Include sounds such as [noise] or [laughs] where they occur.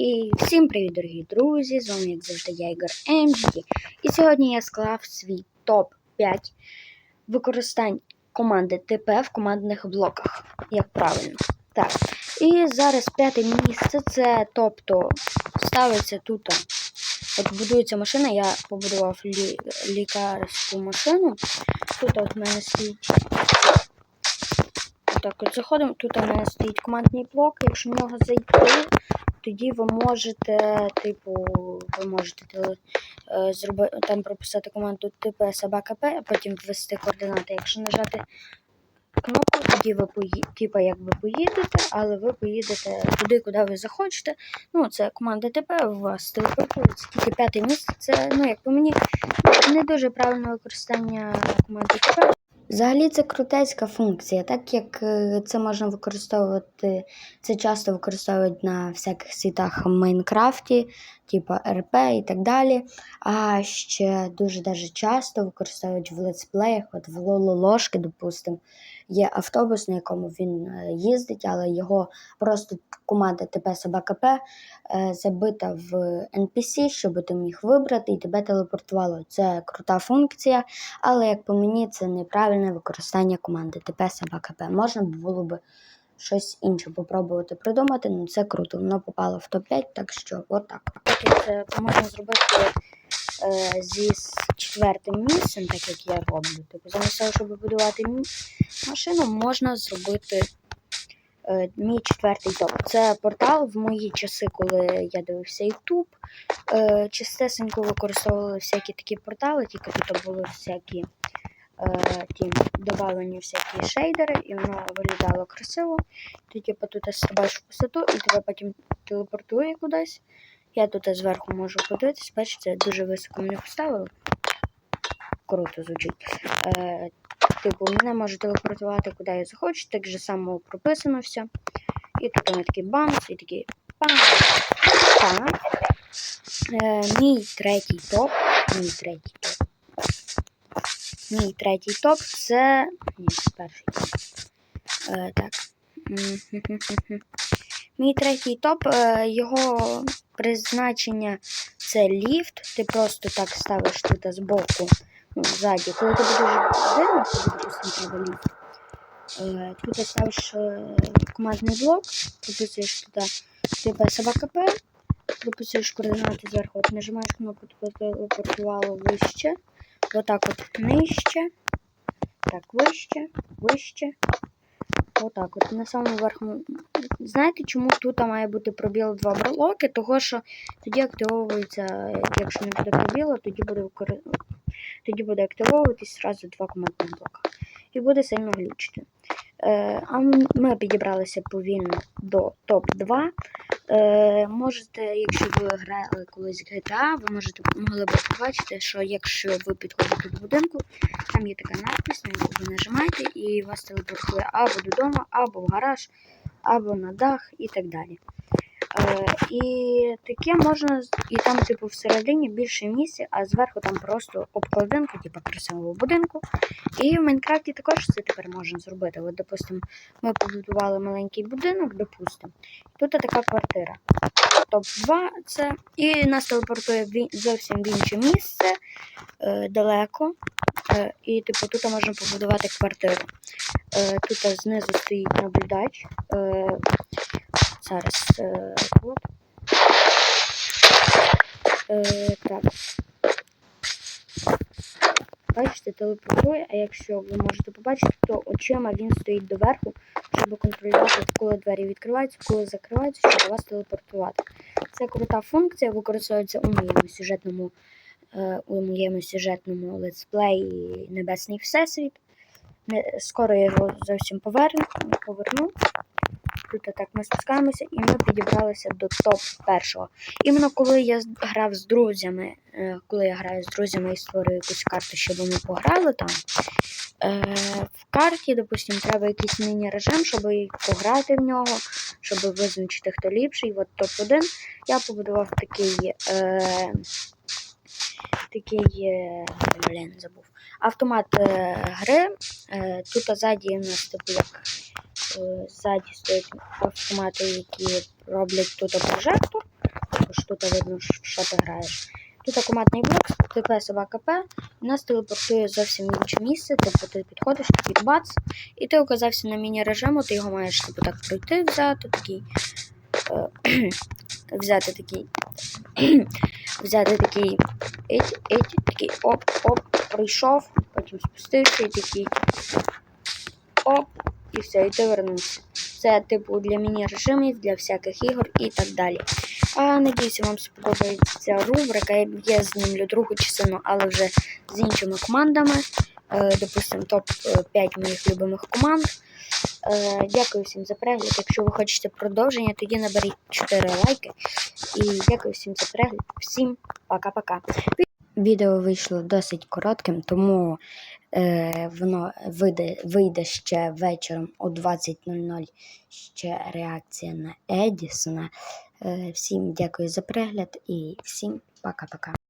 І всім привіт, дорогі друзі! З вами, як завжди, я Ігор MGT. І сьогодні я склав свій топ-5 використань команди ТП в командних блоках. Як правильно. Так. І зараз п'яте місце це тобто ставиться тут. От будується машина, я побудував лі, лікарську машину. Тут от в мене стоїть. Так, от заходимо. Тут у мене стоїть командний блок. Якщо в нього зайти, тоді ви можете, типу, ви можете е, зроби, там прописати команду собака П, а потім ввести координати. Якщо нажати кнопку, тоді ви пої... типу, ви поїдете, але ви поїдете туди, куди ви захочете. Ну, це команда ТП, у вас телепортується тільки п'яте місце. Це, ну, як по мені, не дуже правильне використання команди ТП. Взагалі це крутецька функція, так як е, це можна використовувати, це часто використовують на всяких світах в Майнкрафті, типу РП і так далі. А ще дуже даже часто використовують в летсплеях, от в Лололошки, допустимо, є автобус, на якому він е, їздить, але його просто команда ТП Собака П е, забита в NPC, щоб ти міг вибрати і тебе телепортувало. Це крута функція. Але як по мені, це неправильне використання команди ТП Собака П. Можна було б щось інше попробувати придумати, ну це круто. Воно попало в топ-5, так що отак. Потім це можна зробити е, зі четвертим місцем, так як я роблю. Тобто замість того, щоб будувати машину, можна зробити. е, Мій четвертий топ. Це портал в мої часи, коли я дивився YouTube. Е, частесенько використовували всякі такі портали, тільки тут були всякі е, ті добавлені всякі шейдери, і воно виглядало красиво. Ти типу тут стрибаєш в і тебе потім телепортує кудись. Я тут зверху можу подивитись, бачите, дуже високо мене поставили. Круто звучить. Е, типу, мене може телепортувати куди я захочу, так же само прописано все. І тут у мене такий бамс, і такий пам. Е, мій третій топ. Мій третій топ. Мій третій топ це. Ні, це перший топ. Е, так. [laughs] Мій третій топ, е, його призначення це ліфт. Ти просто так ставиш тут збоку, ну, ззаді. Коли ти будеш дивно, допустимо, треба ліфт. Е, тут ти ставиш е, командний блок, прописуєш туди типу собака П, прописуєш координати зверху, от нажимаєш кнопку, телепортувало вище. Отак от нижче. Так, вище, вище. Отак от. На самому верху. Знаєте, чому тут має бути пробіл два блоки? Того що тоді активовується, якщо не буде пробіла, тоді буде викори- тоді буде активовуватись одразу два командних блока. І буде сильно глючити. Е, а ми підібралися повільно до топ-2. Е, можете, якщо ви грали колись в GTA, ви можете могли б побачити, що якщо ви підходите до будинку, там є така надпись, на яку ви нажимаєте, і вас телепортує або додому, або в гараж, або на дах і так далі. І таке можна, і там, типу, всередині більше місця, а зверху там просто обкладинка, типу красивого будинку. І в Майнкрафті також це тепер можна зробити. От, допустимо, ми побудували маленький будинок, допустимо. Тут така квартира. Топ-2 це. І нас телепортує зовсім в інше місце е, далеко. Е, і типу тут можна побудувати квартиру. Е, тут знизу стоїть наблюдач. Зараз е. Е, так. Бачите, телепортує, а якщо ви можете побачити, то очима він стоїть доверху, щоб контролювати, коли двері відкриваються, коли закриваються, щоб вас телепортувати. Це крута функція, використовується у моєму сюжетному, е, у моєму сюжетному летсплеї Небесний Всесвіт. Скоро я його зовсім поверну. поверну. Тут так ми спускаємося, і ми підібралися до топ першого. Іменно коли я грав з друзями, е, коли я граю з друзями і створюю якусь карту, щоб ми пограли там. Е, в карті, допустимо, треба якийсь міні-режим, щоб пограти в нього, щоб визначити, хто ліпший. От топ-1 я побудував такий. Е, такий, е, блін, забув. Автомат е, гри. Е, тут ззаді у нас типу як ззаді стоять автомати, які роблять тут прожектор. також тут видно, що ти граєш. Тут командний блок, ТП собака П, нас телепортує зовсім в інше місце, тобто ти підходиш, такий бац, і ти оказався на міні-режиму, ти його маєш типу, так пройти, взяти такий. е, [clears throat] взяти такий. [clears throat] взяти такий. Еть, еть, такий оп, оп, пройшов, потім спустився і такий. Оп, і все, і ти вернувся. Це типу для міні-режимів, для всяких ігор і так далі. А надіюся, вам сподобається рубрика. Я, я знімлю другу частину, але вже з іншими командами. Е, допустимо, топ-5 моїх любимих команд. Е, дякую всім за перегляд. Якщо ви хочете продовження, тоді наберіть 4 лайки. І дякую всім за перегляд. Всім пока-пока. Відео вийшло досить коротким, тому воно вийде, вийде ще вечором о 20.00 ще реакція на Едісона. Е, всім дякую за перегляд і всім пока-пока.